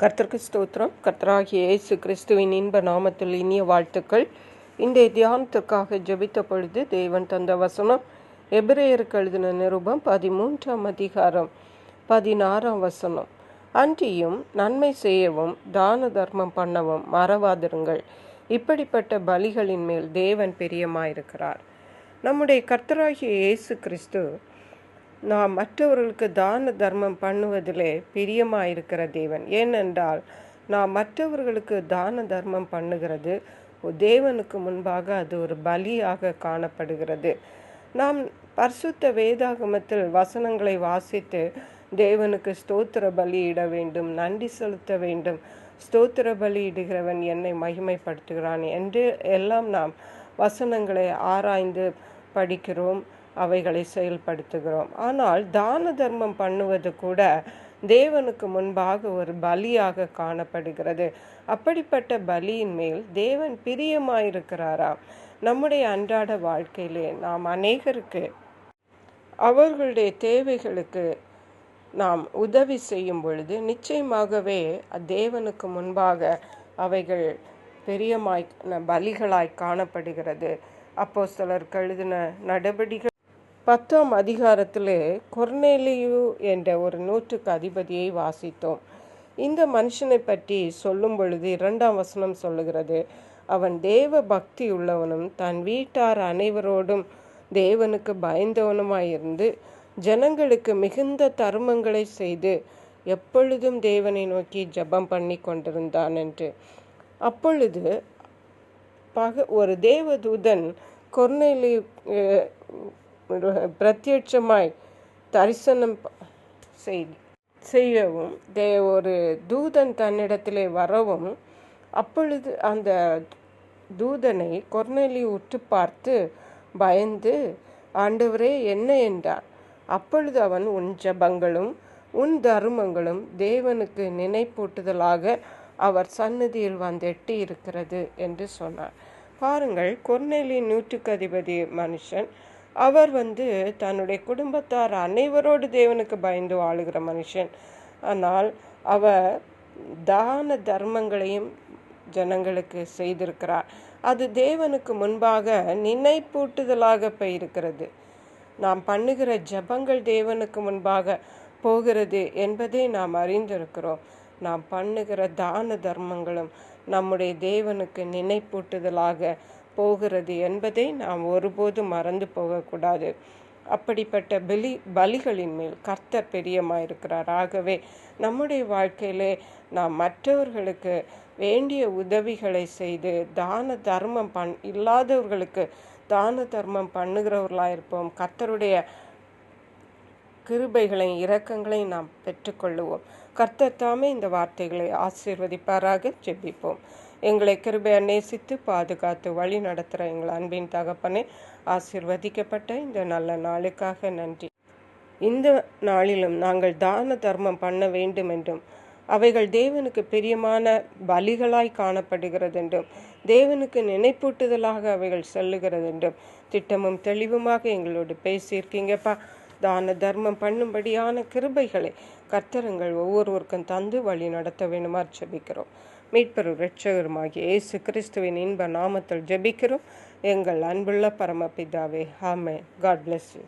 கர்த்தருக்கு ஸ்தோத்திரம். கர்த்தராகிய இயேசு கிறிஸ்துவின் இன்ப நாமத்தில் இனிய வாழ்த்துக்கள். இன்றைய தியானத்திற்காக ஜெபித்த பொழுது தேவன் தந்த வசனம் எபிரேயருக்கு எழுதின நிருபம் பதிமூன்றாம் அதிகாரம் பதினாறாம் வசனம். அன்றியும் நன்மை செய்யவும் தான தர்மம் பண்ணவும் மறவாதிருங்கள். இப்படிப்பட்ட பலிகளின் மேல் தேவன் பிரியமாயிருக்கிறார். நம்முடைய கர்த்தராகிய இயேசு கிறிஸ்து நாம் மற்றவர்களுக்கு தான தர்மம் பண்ணுவதிலே பிரியமாயிருக்கிற தேவன். ஏனென்றால் நாம் மற்றவர்களுக்கு தான தர்மம் பண்ணுகிறது தேவனுக்கு முன்பாக அது ஒரு பலியாக காணப்படுகிறது. நாம் பரிசுத்த வேதாகமத்தில் வசனங்களை வாசித்து தேவனுக்கு ஸ்தோத்திர பலியிட வேண்டும் நன்றி செலுத்த வேண்டும். ஸ்தோத்திர பலியிடுகிறவன் என்னை மகிமைப்படுத்துகிறான் என்று எல்லாம் நாம் வசனங்களை ஆராய்ந்து படிக்கிறோம். அவைகளை செயல்படுத்துகிறோம். ஆனால் தான தர்மம் பண்ணுவது கூட தேவனுக்கு முன்பாக ஒரு பலியாக காணப்படுகிறது. அப்படிப்பட்ட பலியின் மேல் தேவன் பிரியமாயிருக்கிறாராம். நம்முடைய அன்றாட வாழ்க்கையிலே நாம் அநேகருக்கு அவர்களுடைய தேவைகளுக்கு நாம் உதவி செய்யும் பொழுது நிச்சயமாகவே தேவனுக்கு முன்பாக அவைகள் பெரியமாய் பலிகளாய் காணப்படுகிறது. அப்போ சிலர் கழுதின நடவடிக்கை பத்தாம் அதிகாரத்தில் கொர்னேலியு என்ற ஒரு நூற்றுக்கு அதிபதியை வாசித்தோம். இந்த மனுஷனை பற்றி சொல்லும் பொழுது இரண்டாம் வசனம் சொல்லுகிறது அவன் தேவ பக்தி உள்ளவனும் தன் வீட்டார் அனைவரோடும் தேவனுக்கு பயந்தவனுமாயிருந்து ஜனங்களுக்கு மிகுந்த தருமங்களை செய்து எப்பொழுதும் தேவனை நோக்கி ஜபம் பண்ணி கொண்டிருந்தான் என்று. அப்பொழுது பக ஒரு தேவதூதன் கொர்னேலி பிரத்யட்சமாய் தரிசனம் செய் செய்யவும் தே ஒரு தூதன் தன்னிடத்திலே வரவும் அப்பொழுது அந்த தூதனை கொர்நெலி உற்று பார்த்து பயந்து ஆண்டவரே என்ன என்றார்? அப்பொழுது அவன் உன் ஜபங்களும் உன் தருமங்களும் தேவனுக்கு நினைப்பூட்டுதலாக அவர் சன்னதியில் வந்தெட்டி இருக்கிறது என்று சொன்னார். பாருங்கள் கொர்நெலி நூற்றுக்கு அதிபதி மனுஷன் அவர் வந்து தன்னுடைய குடும்பத்தார் அனைவரோடு தேவனுக்கு பயந்து வாழுகிற மனுஷன். ஆனால் அவர் தான தர்மங்களையும் ஜனங்களுக்கு செய்திருக்கிறார். அது தேவனுக்கு முன்பாக நினைப்பூட்டுதலாக போயிருக்கிறது. நாம் பண்ணுகிற ஜபங்கள் தேவனுக்கு முன்பாக போகிறது என்பதை நாம் அறிந்திருக்கிறோம். நாம் பண்ணுகிற தான தர்மங்களும் நம்முடைய தேவனுக்கு நினைப்பூட்டுதலாக போகிறது என்பதை நாம் ஒருபோதும் மறந்து போகக்கூடாது. அப்படிப்பட்ட பலி பலிகளின் மேல் கர்த்தர் பெரியமாயிருக்கிறார். ஆகவே நம்முடைய வாழ்க்கையிலே நாம் மற்றவர்களுக்கு வேண்டிய உதவிகளை செய்து தான தர்மம் பண் இல்லாதவர்களுக்கு தான தர்மம் பண்ணுகிறவர்களாக இருப்போம். கர்த்தருடைய கிருபைகளையும் இரக்கங்களையும் நாம் பெற்றுக்கொள்ளுவோம். கர்த்தர் தாமே இந்த வார்த்தைகளை ஆசீர்வதிப்பாராக. ஜெபிப்போம். எங்களை கிருபையை நேசித்து பாதுகாத்து வழி நடத்துகிற எங்கள் அன்பின் தகப்பனே ஆசிர்வதிக்கப்பட்ட இந்த நல்ல நாளுக்காக நன்றி. இந்த நாளிலும் நாங்கள் தான தர்மம் பண்ண வேண்டும் என்றும் அவைகள் தேவனுக்கு பிரியமான பலிகளாய் காணப்படுகிறது என்றும் தேவனுக்கு நினைப்பூட்டுதலாக அவைகள் செல்லுகிறது என்றும் திட்டமும் தெளிவுமாக எங்களோடு பேசியிருக்கீங்கப்பா. தான தர்மம் பண்ணும்படியான கிருபைகளை கர்த்தருங்கள் ஒவ்வொருவருக்கும் தந்து வழி நடத்த வேண்டுமாறு செபிக்கிறோம். மீட்பெரும் இரட்சகருமாகிய இயேசு கிறிஸ்துவின் இன்ப நாமத்தில் ஜெபிக்கிறோம். எங்கள் அன்புள்ள பரமபிதாவே ஆமே காட் பிளஸ் யூ